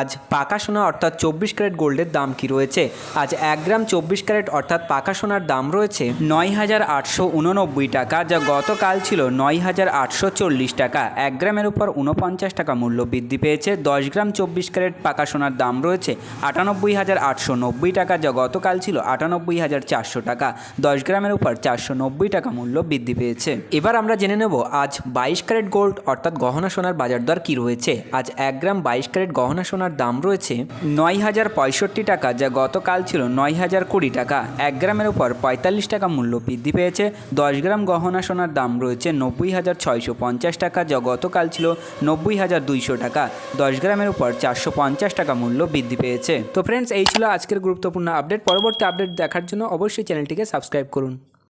আজ পাকা সোনা অর্থাৎ চব্বিশ ক্যারেট গোল্ডের দাম কি রয়েছে? আজ এক গ্রাম চব্বিশ ক্যারেট অর্থাৎ পাকা সোনার দাম রয়েছে নয় হাজার আটশো উননব্বই টাকা, যা গতকাল ছিল নয় হাজার আটশো চল্লিশ টাকা। এক গ্রামের উপর উনপঞ্চাশ টাকা মূল্য বৃদ্ধি পেয়েছে, দশ গ্রাম চব্বিশ ক্যারেট পাকা সোনার দাম রয়েছে আটানব্বই হাজার আটশো নব্বই টাকা, যা গতকাল ছিল আটানব্বই হাজার চারশো টাকা। দশ গ্রামের উপর চারশো নব্বই টাকা মূল্য বৃদ্ধি পেয়েছে। এবার আমরা জেনে নেব, আজ বাইশ ক্যারেট গোল্ড অর্থাৎ গহনা সোনার বাজার দর কী রয়েছে? আজ এক গ্রাম বাইশ ক্যারেট গহনা সোনার দাম রয়েছে নয় হাজার পঁয়ষট্টি টাকা, যা গতকাল ছিল নয় হাজার কুড়ি টাকা। এক গ্রামের উপর পঁয়তাল্লিশ টাকা মূল্য বৃদ্ধি পেয়েছে। দশ গ্রাম গহনা সোনার দাম রয়েছে নব্বই হাজার ছয়শো পঞ্চাশ টাকা, যা গতকাল ছিল নব্বই হাজার দুইশো টাকা। দশ গ্রামের উপর চারশো পঞ্চাশ টাকা মূল্য বৃদ্ধি পেয়েছে। তো ফ্রেন্ডস এই ছিল আজকের গুরুত্বপূর্ণ আপডেট পরবর্তী আপডেট দেখার জন্য অবশ্যই চ্যানেলটিকে সাবস্ক্রাইব করুন।